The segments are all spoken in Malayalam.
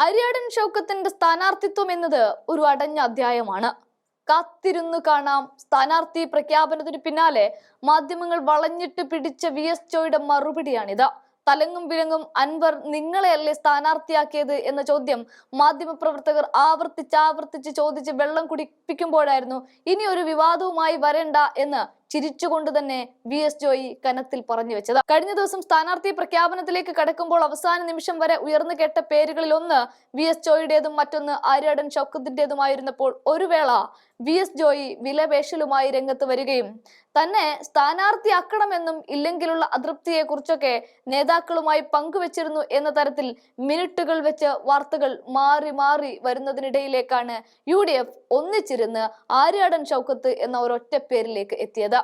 അരിയാടൻ ഷൗക്കത്തിന്റെ സ്ഥാനാർത്ഥിത്വം എന്നത് ഒരു അടഞ്ഞ അധ്യായമാണ്. കാത്തിരുന്നു കാണാം. സ്ഥാനാർത്ഥി പ്രഖ്യാപനത്തിന് പിന്നാലെ മാധ്യമങ്ങൾ വളഞ്ഞിട്ട് പിടിച്ച വി. എസ്. ചോയുടെ മറുപടിയാണിത്. തലങ്ങും വിലങ്ങും അൻവർ നിങ്ങളെയല്ലേ സ്ഥാനാർത്ഥിയാക്കിയത് എന്ന ചോദ്യം മാധ്യമപ്രവർത്തകർ ആവർത്തിച്ച് ആവർത്തിച്ച് ചോദിച്ച് വെള്ളം കുടിപ്പിക്കുമ്പോഴായിരുന്നു ഇനി ഒരു വിവാദവുമായി വരണ്ട എന്ന് ചിരിച്ചുകൊണ്ട് തന്നെ വി എസ് ജോയി കനത്തിൽ പറഞ്ഞു വെച്ചത്. കഴിഞ്ഞ ദിവസം സ്ഥാനാർത്ഥി പ്രഖ്യാപനത്തിലേക്ക് കടക്കുമ്പോൾ അവസാന നിമിഷം വരെ ഉയർന്നു കേട്ട പേരുകളിൽ ഒന്ന് വി എസ് ജോയിയുടേതും മറ്റൊന്ന് ആര്യാടൻ ഷൗക്കത്തിന്റേതുമായിരുന്നപ്പോൾ ഒരു വേള വി എസ് ജോയി വിലപേശലുമായി രംഗത്ത് വരികയും തന്നെ സ്ഥാനാർത്ഥിയാക്കണമെന്നും ഇല്ലെങ്കിലുള്ള അതൃപ്തിയെ കുറിച്ചൊക്കെ നേതാക്കളുമായി പങ്കുവച്ചിരുന്നു എന്ന തരത്തിൽ മിനിറ്റുകൾ വെച്ച് വാർത്തകൾ മാറി മാറി വരുന്നതിനിടയിലേക്കാണ് യു ഡി എഫ് ഒന്നിച്ചിരുന്ന് ആര്യാടൻ ഷൗക്കത്ത് എന്ന ഒരൊറ്റ പേരിലേക്ക് എത്തിയത്.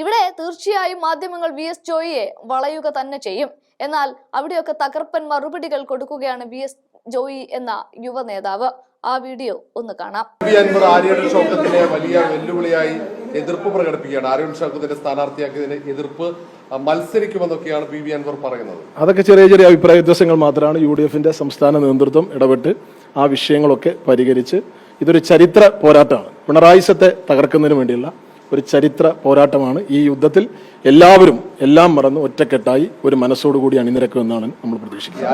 ഇവിടെ തീർച്ചയായും മാധ്യമങ്ങൾ വി എസ് ജോയിയെ വളയുക തന്നെ ചെയ്യും. എന്നാൽ അവിടെയൊക്കെ തകർപ്പൻ മറുപടികൾ കൊടുക്കുകയാണ് വി എസ് ജോയി എന്ന യുവ നേതാവ്. ആ വീഡിയോ ഒന്ന് കാണാം. അൻവർ ആര്യൻ ഷൗക്കത്തിനെ വലിയ വെല്ലുവിളിയായി എതിർപ്പ് പ്രകടിപ്പിക്കുകയാണ്. ആര്യൻ ഷൗക്കത്തിനെ സ്ഥാനാർത്ഥിയാക്കിയതിന് എതിർപ്പ് മത്സരിക്കുമെന്നൊക്കെയാണ് പി വി അൻവർ പറയുന്നത്. അതൊക്കെ ചെറിയ ചെറിയ അഭിപ്രായ വ്യത്യാസങ്ങൾ മാത്രമാണ് യു ഡി എഫിന്റെ സംസ്ഥാന നേതൃത്വം ഇടപെട്ട് ആ വിഷയങ്ങളൊക്കെ പരിഹരിച്ച് ഇതൊരു ചരിത്ര പോരാട്ടമാണ്. പിണറായിസത്തെ തകർക്കുന്നതിന് വേണ്ടിയുള്ള ഒരു ചരിത്ര പോരാട്ടമാണ് ഈ യുദ്ധത്തിൽ എല്ലാവരും എല്ലാം മറന്ന് ഒറ്റക്കെട്ടായി ഒരു മനസ്സോടുകൂടി അണിനിരക്കുമെന്നാണ് നമ്മൾ പ്രതീക്ഷിക്കുന്നത്.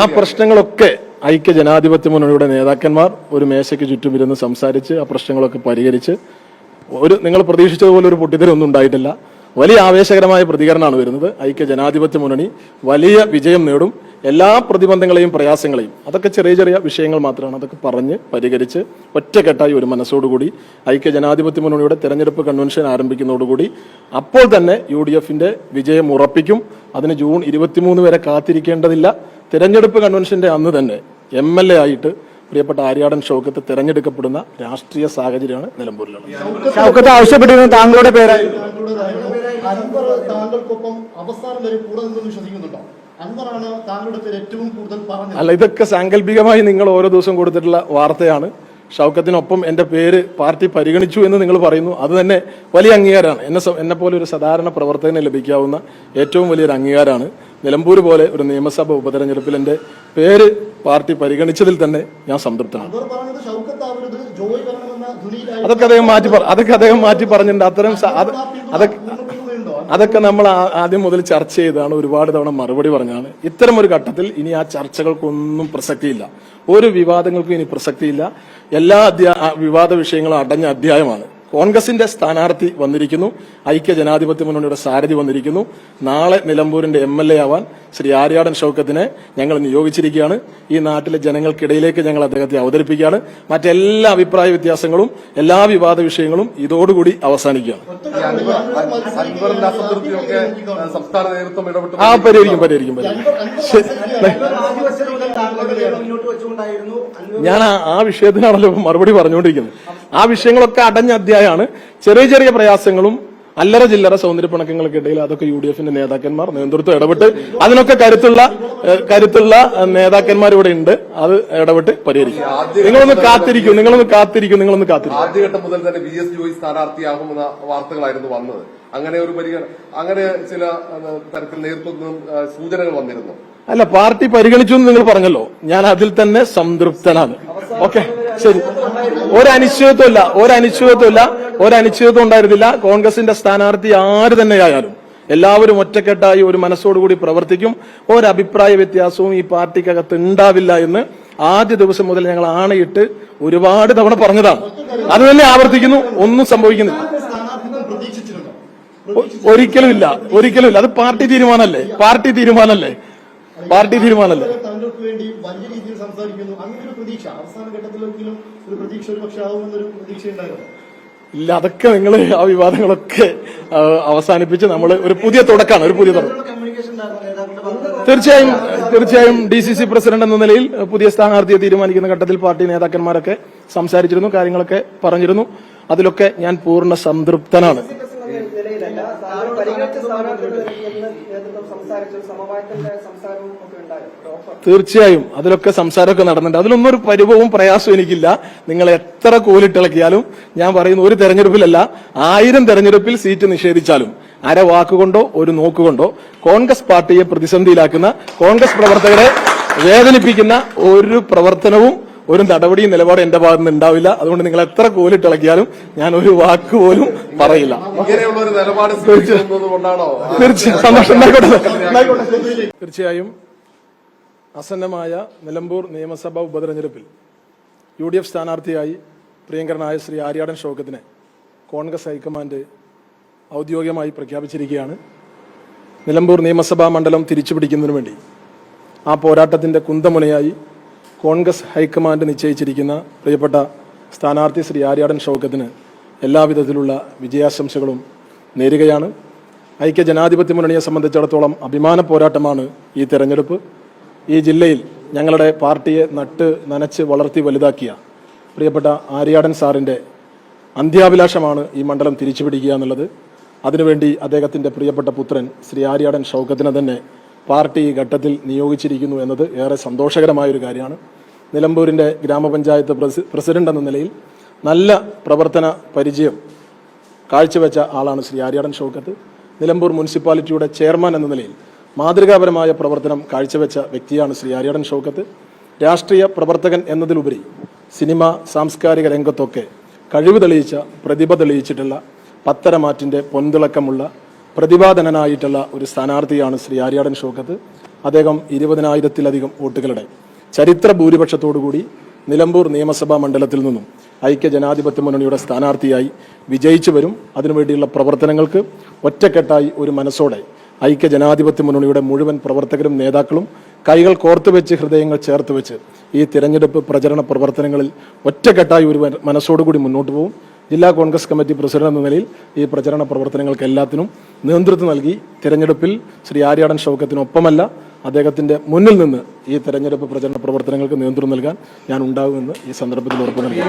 ആ പ്രശ്നങ്ങളൊക്കെ ഐക്യ ജനാധിപത്യ മുന്നണിയുടെ നേതാക്കന്മാർ ഒരു മേശയ്ക്ക് ചുറ്റും ഇരുന്ന് സംസാരിച്ച് ആ പ്രശ്നങ്ങളൊക്കെ പരിഹരിച്ച് ഒരു നിങ്ങൾ പ്രതീക്ഷിച്ചതുപോലെ ഒരു പൊട്ടിത്തെരൊന്നും ഉണ്ടായിട്ടില്ല. വലിയ ആവേശകരമായ പ്രതികരണമാണ് വരുന്നത്. ഐക്യ ജനാധിപത്യ മുന്നണി വലിയ വിജയം നേടും. എല്ലാ പ്രതിബന്ധങ്ങളെയും പ്രയാസങ്ങളെയും അതൊക്കെ ചെറിയ ചെറിയ വിഷയങ്ങൾ മാത്രമാണ്. അതൊക്കെ പറഞ്ഞ് പരിഹരിച്ച് ഒറ്റക്കെട്ടായി ഒരു മനസ്സോടുകൂടി ഐക്യ ജനാധിപത്യ മുന്നണിയുടെ തെരഞ്ഞെടുപ്പ് കൺവെൻഷൻ ആരംഭിക്കുന്നതോടുകൂടി അപ്പോൾ തന്നെ യു ഡി എഫിന്റെ വിജയം ഉറപ്പിക്കും. അതിന് ജൂൺ ഇരുപത്തിമൂന്ന് വരെ കാത്തിരിക്കേണ്ടതില്ല. തെരഞ്ഞെടുപ്പ് കൺവെൻഷന്റെ അന്ന് തന്നെ എം എൽ എ ആയിട്ട് പ്രിയപ്പെട്ട ആര്യാടൻ ഷൗക്കത്ത് തെരഞ്ഞെടുക്കപ്പെടുന്ന രാഷ്ട്രീയ സാഹചര്യമാണ് നിലമ്പൂരിലുള്ളത്. ഷൗക്കത്ത് ആവശ്യപ്പെട്ടിരുന്ന താങ്കളുടെ പേരായി താങ്കൾക്കൊപ്പം അവസാനം വരെ കൂടെ നിന്നും വിശ്വസിക്കുന്നുണ്ടോ? അൻവറാണ് താങ്കളുടെ ഏറ്റവും കൂടുതൽ പറഞ്ഞത്. അല്ല ഇതൊക്കെ സാങ്കല്പികമായി നിങ്ങൾ ഓരോ ദിവസം കൊടുത്തിട്ടുള്ള വാർത്തയാണ്. ഷൗക്കത്തിനൊപ്പം എന്റെ പേര് പാർട്ടി പരിഗണിച്ചു എന്ന് നിങ്ങൾ പറയുന്നു. അത് തന്നെ വലിയ അംഗീകാരമാണ്. എന്നെ എന്നെപ്പോലെ എന്നെ പോലെ ഒരു സാധാരണ പ്രവർത്തകന് ലഭിക്കാവുന്ന ഏറ്റവും വലിയൊരു അംഗീകാരമാണ്. നിലമ്പൂർ പോലെ ഒരു നിയമസഭ ഉപതെരഞ്ഞെടുപ്പിൽ എന്റെ പേര് പാർട്ടി പരിഗണിച്ചതിൽ തന്നെ ഞാൻ സംതൃപ്തനാണ്. അതൊക്കെ അദ്ദേഹം മാറ്റി അതൊക്കെ അദ്ദേഹം മാറ്റി പറഞ്ഞിട്ടുണ്ട്. അത്തരം അത് അതൊക്കെ അതൊക്കെ നമ്മൾ ആദ്യം മുതൽ ചർച്ച ചെയ്താണ് ഒരുപാട് തവണ മറുപടി പറഞ്ഞാണ് ഇത്തരം ഒരു ഘട്ടത്തിൽ ഇനി ആ ചർച്ചകൾക്കൊന്നും പ്രസക്തിയില്ല. ഒരു വിവാദങ്ങൾക്കും ഇനി പ്രസക്തിയില്ല. എല്ലാ വിവാദ വിഷയങ്ങളും അടഞ്ഞ അധ്യായമാണ്. കോൺഗ്രസിന്റെ സ്ഥാനാർത്ഥി വന്നിരിക്കുന്നു. ഐക്യ ജനാധിപത്യ മുന്നണിയുടെ സാരഥി വന്നിരിക്കുന്നു. നാളെ നിലമ്പൂരിന്റെ എം എൽ എ ആവാൻ ശ്രീ ആര്യാടൻ ഷൌക്കത്തിനെ ഞങ്ങൾ നിയോഗിച്ചിരിക്കുകയാണ്. ഈ നാട്ടിലെ ജനങ്ങൾക്കിടയിലേക്ക് ഞങ്ങൾ അദ്ദേഹത്തെ അവതരിപ്പിക്കുകയാണ്. മറ്റെല്ലാ അഭിപ്രായ വ്യത്യാസങ്ങളും എല്ലാ വിവാദ വിഷയങ്ങളും ഇതോടുകൂടി അവസാനിക്കുകയാണ്. ആ പരിഹരിക്കും പരിഹരിക്കും പരിഹരിക്കും. ഞാൻ ആ വിഷയത്തിനാണല്ലോ മറുപടി പറഞ്ഞുകൊണ്ടിരിക്കുന്നത്. ആ വിഷയങ്ങളൊക്കെ അടഞ്ഞ അധ്യായമാണ് ചെറിയ ചെറിയ പ്രയാസങ്ങളും അല്ലറ ചില്ലറ സൗന്ദര്യപ്പിണക്കങ്ങൾക്ക് ഇടയിൽ അതൊക്കെ യു ഡി എഫിന്റെ നേതാക്കന്മാർ നേതൃത്വം ഇടപെട്ട് അതിനൊക്കെ കരുത്തുള്ള കരുത്തുള്ള നേതാക്കന്മാർ ഇവിടെ ഉണ്ട്. അത് ഇടപെട്ട് പരിഹരിക്കും. നിങ്ങളൊന്ന് കാത്തിരിക്കും നിങ്ങളൊന്ന് കാത്തിരിക്കും നിങ്ങളൊന്ന് കാത്തിരിക്കും. ആദ്യഘട്ടം മുതൽ തന്നെ ബി എസ് ജോയി സ്ഥാനാർത്ഥിയാകുമെന്ന വാർത്തകളായിരുന്നു വന്നത്. അങ്ങനെ ഒരു പരിഗണന അങ്ങനെ ചില തരത്തിൽ നേതൃത്വം സൂചനകൾ വന്നിരുന്നു. അല്ല പാർട്ടി പരിഗണിച്ചു എന്ന് നിങ്ങൾ പറഞ്ഞല്ലോ. ഞാൻ അതിൽ തന്നെ സംതൃപ്തനാണ്. ഓക്കെ. ശരി. ഒരനിശ്ചിതത്വമില്ല ഒരനിശ്ചിതത്വമില്ല ഒരനിശ്ചിതത്വം ഉണ്ടായിരുന്നില്ല. കോൺഗ്രസിന്റെ സ്ഥാനാർത്ഥി ആര് തന്നെയായാലും എല്ലാവരും ഒറ്റക്കെട്ടായി ഒരു മനസ്സോടുകൂടി പ്രവർത്തിക്കും. ഒരഭിപ്രായ വ്യത്യാസവും ഈ പാർട്ടിക്കകത്ത് ഉണ്ടാവില്ല എന്ന് ആദ്യ ദിവസം മുതൽ ഞങ്ങൾ ആണയിട്ട് ഒരുപാട് തവണ പറഞ്ഞതാണ്. അത് തന്നെ ആവർത്തിക്കുന്നു. ഒന്നും സംഭവിക്കുന്നില്ല. ഒരിക്കലും ഇല്ല ഒരിക്കലും ഇല്ല അത് പാർട്ടി തീരുമാനമല്ലേ? പാർട്ടി തീരുമാനമല്ലേ? പാർട്ടി തീരുമാനമല്ലേ? പ്രതീക്ഷ. അവസാന ഘട്ടത്തിലെങ്കിലും ഒരു പ്രതീക്ഷ ഒരു പക്ഷെ ആവുമെന്നൊരു പ്രതീക്ഷ ഉണ്ടായിരുന്നു ഇല്ല അതൊക്കെ നിങ്ങൾ ആ വിവാദങ്ങളൊക്കെ അവസാനിപ്പിച്ച് നമ്മൾ ഒരു പുതിയ തുടക്കമാണ് ഒരു പുതിയ തുടക്കം. തീർച്ചയായും തീർച്ചയായും ഡി സി സി പ്രസിഡന്റ് എന്ന നിലയിൽ പുതിയ സ്ഥാനാർത്ഥിയെ തീരുമാനിക്കുന്ന ഘട്ടത്തിൽ പാർട്ടി നേതാക്കന്മാരൊക്കെ സംസാരിച്ചിരുന്നു കാര്യങ്ങളൊക്കെ പറഞ്ഞിരുന്നു. അതിലൊക്കെ ഞാൻ പൂർണ സംതൃപ്തനാണ്. തീർച്ചയായും അതിലൊക്കെ സംസാരമൊക്കെ നടന്നിട്ടുണ്ട്. അതിലൊന്നും ഒരു പരിഭവവും പ്രയാസവും എനിക്കില്ല. നിങ്ങൾ എത്ര കോലിട്ടിളക്കിയാലും ഞാൻ പറയുന്ന ഒരു തെരഞ്ഞെടുപ്പിലല്ല ആയിരം തെരഞ്ഞെടുപ്പിൽ സീറ്റ് നിഷേധിച്ചാലും അര വാക്കുകൊണ്ടോ ഒരു നോക്കുകൊണ്ടോ കോൺഗ്രസ് പാർട്ടിയെ പ്രതിസന്ധിയിലാക്കുന്ന കോൺഗ്രസ് പ്രവർത്തകരെ വേദനിപ്പിക്കുന്ന ഒരു പ്രവർത്തനവും ഒരു നടപടിയും നിലപാടും എന്റെ ഭാഗത്ത് നിന്ന് ഉണ്ടാവില്ല. അതുകൊണ്ട് നിങ്ങൾ എത്ര കോലിട്ടിളക്കിയാലും ഞാൻ ഒരു വാക്ക് പോലും പറയില്ല. തീർച്ചയായും. അസന്നമായ നിലമ്പൂർ നിയമസഭാ ഉപതെരഞ്ഞെടുപ്പിൽ യു ഡി എഫ് സ്ഥാനാർത്ഥിയായി പ്രിയങ്കരനായ ശ്രീ ആര്യാടൻ ഷൗക്കത്തിനെ കോൺഗ്രസ് ഹൈക്കമാൻഡ് ഔദ്യോഗികമായി പ്രഖ്യാപിച്ചിരിക്കുകയാണ്. നിലമ്പൂർ നിയമസഭാ മണ്ഡലം തിരിച്ചുപിടിക്കുന്നതിനു വേണ്ടി ആ പോരാട്ടത്തിന്റെ കുന്തമുനയായി കോൺഗ്രസ് ഹൈക്കമാൻഡ് നിശ്ചയിച്ചിരിക്കുന്ന പ്രിയപ്പെട്ട സ്ഥാനാർത്ഥി ശ്രീ ആര്യാടൻ ഷൗക്കത്തിന് എല്ലാവിധത്തിലുള്ള വിജയാശംസകളും നേരുകയാണ്. ഐക്യ ജനാധിപത്യ മുന്നണിയെ സംബന്ധിച്ചിടത്തോളം അഭിമാന പോരാട്ടമാണ് ഈ തെരഞ്ഞെടുപ്പ്. ഈ ജില്ലയിൽ ഞങ്ങളുടെ പാർട്ടിയെ നട്ട് നനച്ച് വളർത്തി വലുതാക്കിയ പ്രിയപ്പെട്ട ആര്യാടൻ സാറിന്റെ അന്ത്യാഭിലാഷമാണ് ഈ മണ്ഡലം തിരിച്ചുപിടിക്കുക എന്നുള്ളത്. അതിനുവേണ്ടി അദ്ദേഹത്തിന്റെ പ്രിയപ്പെട്ട പുത്രൻ ശ്രീ ആര്യാടൻ ഷൗക്കത്തിനെ തന്നെ പാർട്ടി ഈ ഘട്ടത്തിൽ നിയോഗിച്ചിരിക്കുന്നു എന്നത് ഏറെ സന്തോഷകരമായ ഒരു കാര്യമാണ്. നിലമ്പൂരിന്റെ ഗ്രാമപഞ്ചായത്ത് പ്രസിഡന്റ് എന്ന നിലയിൽ നല്ല പ്രവർത്തന പരിചയം കാഴ്ചവെച്ച ആളാണ് ശ്രീ ആര്യാടൻ ഷൗക്കത്ത്. നിലമ്പൂർ മുനിസിപ്പാലിറ്റിയുടെ ചെയർമാൻ എന്ന നിലയിൽ മാതൃകാപരമായ പ്രവർത്തനം കാഴ്ചവെച്ച വ്യക്തിയാണ് ശ്രീ ആര്യാടൻ ഷൗക്കത്ത്. രാഷ്ട്രീയ പ്രവർത്തകൻ എന്നതിലുപരി സിനിമ സാംസ്കാരിക രംഗത്തൊക്കെ കഴിവ് തെളിയിച്ച പ്രതിഭ തെളിയിച്ചിട്ടുള്ള പത്തരമാറ്റിന്റെ പൊൻതിളക്കമുള്ള പ്രതിഭാധനനായിട്ടുള്ള ഒരു സ്ഥാനാർത്ഥിയാണ് ശ്രീ ആര്യാടൻ ഷൗക്കത്ത്. അദ്ദേഹം ഇരുപതിനായിരത്തിലധികം വോട്ടുകളുടെ ചരിത്ര ഭൂരിപക്ഷത്തോടുകൂടി നിലമ്പൂർ നിയമസഭാ മണ്ഡലത്തിൽ നിന്നും ഐക്യ ജനാധിപത്യ മുന്നണിയുടെ സ്ഥാനാർത്ഥിയായി വിജയിച്ചു വരും. അതിനുവേണ്ടിയുള്ള പ്രവർത്തനങ്ങൾക്ക് ഒറ്റക്കെട്ടായി ഒരു മനസ്സോടെ ഐക്യ ജനാധിപത്യ മുന്നണിയുടെ മുഴുവൻ പ്രവർത്തകരും നേതാക്കളും കൈകൾ കോർത്തു വെച്ച് ഹൃദയങ്ങൾ ചേർത്ത് വെച്ച് ഈ തിരഞ്ഞെടുപ്പ് പ്രചരണ പ്രവർത്തനങ്ങളിൽ ഒറ്റക്കെട്ടായി ഒരു മന- മനസ്സോടുകൂടി മുന്നോട്ട് പോകും ജില്ലാ കോൺഗ്രസ് കമ്മിറ്റി പ്രസിഡന്റ് എന്ന നിലയിൽ ഈ പ്രചരണ പ്രവർത്തനങ്ങൾക്ക് എല്ലാത്തിനും നേതൃത്വം നൽകി. തിരഞ്ഞെടുപ്പിൽ ശ്രീ ആര്യാടൻ ഷൗക്കത്തിനൊപ്പമല്ല അദ്ദേഹത്തിന്റെ മുന്നിൽ നിന്ന് ഈ തെരഞ്ഞെടുപ്പ് പ്രചരണ പ്രവർത്തനങ്ങൾക്ക് നേതൃത്വം നൽകാൻ ഞാൻ ഉണ്ടാകുമെന്ന് ഈ സന്ദർഭത്തിൽ ഉറപ്പു നൽകി.